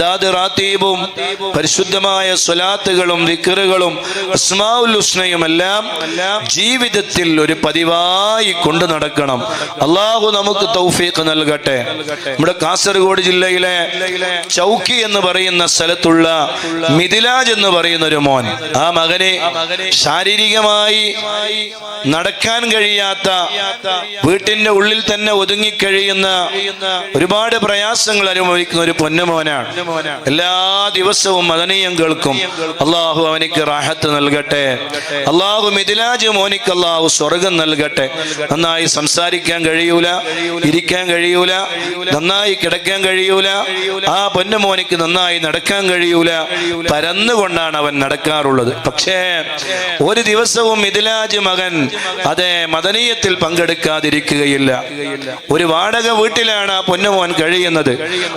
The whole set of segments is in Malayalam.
റാത്തീബും പരിശുദ്ധമായ സ്വലാത്തുകളും വിക്കറുകളും അസ്മാഉൽ ഹുസ്നയും എല്ലാം ജീവിതത്തിൽ ഒരു പതിവായി കൊണ്ടു നടക്കണം. അള്ളാഹു നമുക്ക് തൗഫീഖ് നൽകട്ടെ. നമ്മുടെ കാസർഗോഡ് ജില്ലയിലെ ചൗക്കി എന്ന് പറയുന്ന സ്ഥലത്തുള്ള മിഥിലാജ് എന്ന് പറയുന്ന ഒരു മോൻ ആ മകനെ ശാരീരികമായി നടക്കാൻ കഴിയാത്ത വീട്ടിന്റെ ഉള്ളിൽ തന്നെ ഒതുങ്ങിക്കഴിയുന്ന ഒരുപാട് പ്രയാസങ്ങൾ അനുഭവിക്കുന്ന ഒരു പൊന്നുമോനാണ്. എല്ലാ ദിവസവും മദനീയം കേൾക്കും അള്ളാഹു അവനിക്ക് റാഹത്ത് നൽകട്ടെ. അള്ളാഹു മിഥിലാജ് മോനിക്ക് അള്ളാഹു സ്വർഗം നൽകട്ടെ. നന്നായി സംസാരിക്കാൻ കഴിയൂല ഇരിക്കാൻ കഴിയൂല നന്നായി കിടക്കാൻ കഴിയൂല ആ പൊന്നുമോനിക്ക് നന്നായി നടക്കാൻ കഴിയൂല. പരന്നുകൊണ്ടാണ് അവൻ നടക്കാറുള്ളത്. പക്ഷേ ഒരു ദിവസവും മിഥിലാജ് മകൻ അതെ മദനീയത്തിൽ പങ്കെടുക്കാതിരിക്കുകയില്ല. ഒരു വാടക വീട്ടിലാണ് ആ പൊന്നുമോൻ കഴിയുന്നത്.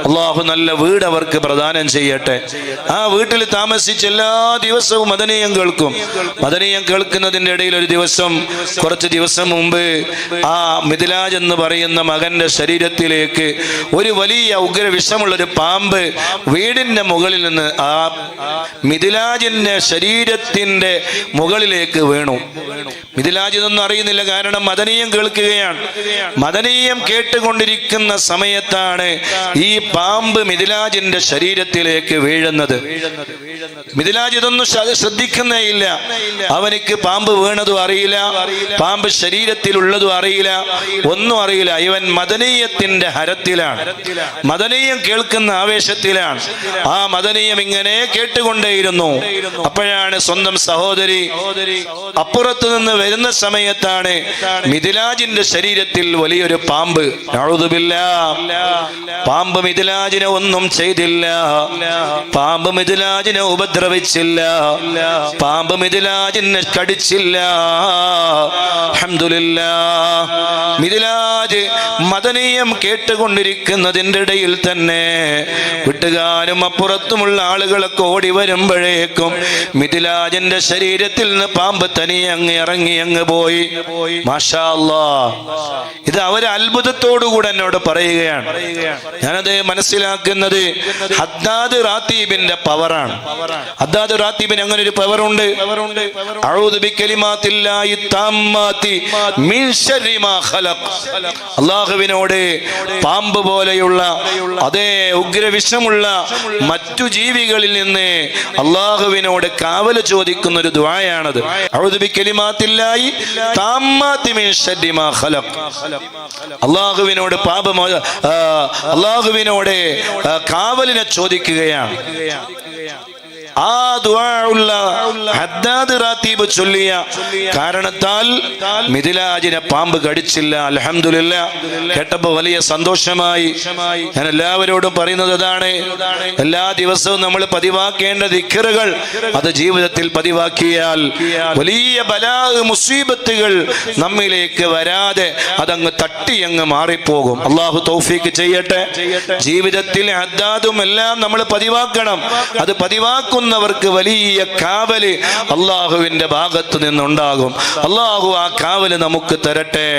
അള്ളാഹു നല്ല വീട് അവർക്ക് പ്രദാനം ചെയ്യട്ടെ. ആ വീട്ടിൽ താമസിച്ച് എല്ലാ ദിവസവും മദനീയം കേൾക്കും. മദനീയം കേൾക്കുന്നതിന്റെ ഇടയിൽ ഒരു ദിവസം കുറച്ച് ദിവസം മുമ്പ് ആ മിഥിലാജ് എന്ന് പറയുന്ന മകന്റെ ശരീരത്തിലേക്ക് ഒരു വലിയ ഉഗ്ര വിഷമുള്ളൊരു പാമ്പ് വീടിന്റെ മുകളിൽ നിന്ന് ആ മിഥിലാജിന്റെ ശരീരത്തിന്റെ മുകളിലേക്ക് വീണു. മിഥിലാജ് ഇതൊന്നും അറിയുന്നില്ല കാരണം മദനീയം കേൾക്കുകയാണ്. മദനീയം കേട്ടുകൊണ്ടിരിക്കുന്ന സമയത്താണ് ഈ പാമ്പ് മിഥിലാജിന്റെ ശരീരത്തിലേക്ക് വീഴുന്നത് മിഥിലാജ് ഇതൊന്നും ശ്രദ്ധിക്കുന്നേ ഇല്ല അവനക്ക് പാമ്പ് വീണതും അറിയില്ല. പാമ്പ് ശരീരത്തിൽ ശരീരത്തിലുള്ളതും അറിയില്ല. ഒന്നും അറിയില്ല. ഇവൻ മദനീയത്തിന്റെ ഹരത്തിലാണ്. മദനീയം കേൾക്കുന്ന ആവേശത്തിലാണ്. ആ മദനീയം ഇങ്ങനെ കേട്ടുകൊണ്ടേയിരുന്നു. അപ്പോഴാണ് സ്വന്തം സഹോദരി അപ്പുറത്തു നിന്ന് വരുന്ന സമയത്താണ് മിഥിലാജിന്റെ ശരീരത്തിൽ വലിയൊരു പാമ്പ്. അഴുതുമില്ല പാമ്പ് മിഥിലാജിനെ ഒന്നും ചെയ്തില്ല. പാമ്പ് മിഥിലാജിനെ ഉപദ്രവിച്ചില്ല. പാമ്പ് മിഥിലാജിനെ കടിച്ചില്ല അൽഹംദുലില്ലാ. മിഥിലാജ് മദനീയം കേട്ടുകൊണ്ടിരിക്കുന്നതിന്റെ ഇടയിൽ തന്നെ വീട്ടുകാരും അപ്പുറത്തുമുള്ള ആളുകളൊക്കെ ഓടി വരുമ്പോഴേക്കും മിഥിലാജന്റെ ശരീരത്തിൽ നിന്ന് പാമ്പ് തനിയെ അങ്ങ് ഇറങ്ങി അങ്ങ് പോയി. മാഷാ. ഇത് അവർ അത്ഭുതത്തോടുകൂടെ എന്നോട് പറയുകയാണ്. ഞാനത് മനസ്സിലാക്കുന്നത് ഹദ്ദാദ് റാത്തീബിന്റെ പവറാണ്. ഹദ്ദാദ് റാത്തീബിന് അങ്ങനെ ഒരു പവറുണ്ട് അല്ലാഹുവിനോട് പാമ്പ് പോലെയുള്ള അതേ ഉഗ്രവിഷമുള്ള മറ്റു ജീവികളിൽ നിന്ന് അള്ളാഹുവിനോട് കാവൽ ചോദിക്കുന്ന ഒരു ദ്വായാണത് അള്ളാഹുവിനോട് പാപമോ അള്ളാഹുവിനോട് കാവലിനെ ചോദിക്കുകയാണ്. ആ ദുആഉള്ള ഹദ്ദാദ് റാത്തീബ് ചൊല്ലിയ കാരണത്താൽ മിഥിലാജിനെ പാമ്പ് കടിച്ചില്ല. അൽഹംദുലില്ല. കേട്ടപ്പോ വലിയ സന്തോഷമായി. ഞാൻ എല്ലാവരോടും പറയുന്നത് അതാണ് എല്ലാ ദിവസവും നമ്മൾ പതിവാക്കേണ്ട ദിക്കറുകൾ അത് ജീവിതത്തിൽ പതിവാക്കിയാൽ വലിയ ബലാ മുസീബത്തുകൾ നമ്മിലേക്ക് വരാതെ അതങ്ങ് തട്ടി അങ്ങ് മാറിപ്പോകും. അള്ളാഹു തൗഫീക്ക് ചെയ്യട്ടെ. ജീവിതത്തിൽ ഹദ്ദാദും എല്ലാം നമ്മൾ പതിവാക്കണം. അത് പതിവാക്കുന്നവർക്ക് വലിയ കാവൽ അള്ളാഹുവിന്റെ ഭാഗത്ത് നിന്നുണ്ടാകും. അള്ളാഹു ആ കാവൽ നമുക്ക് തരട്ടെ.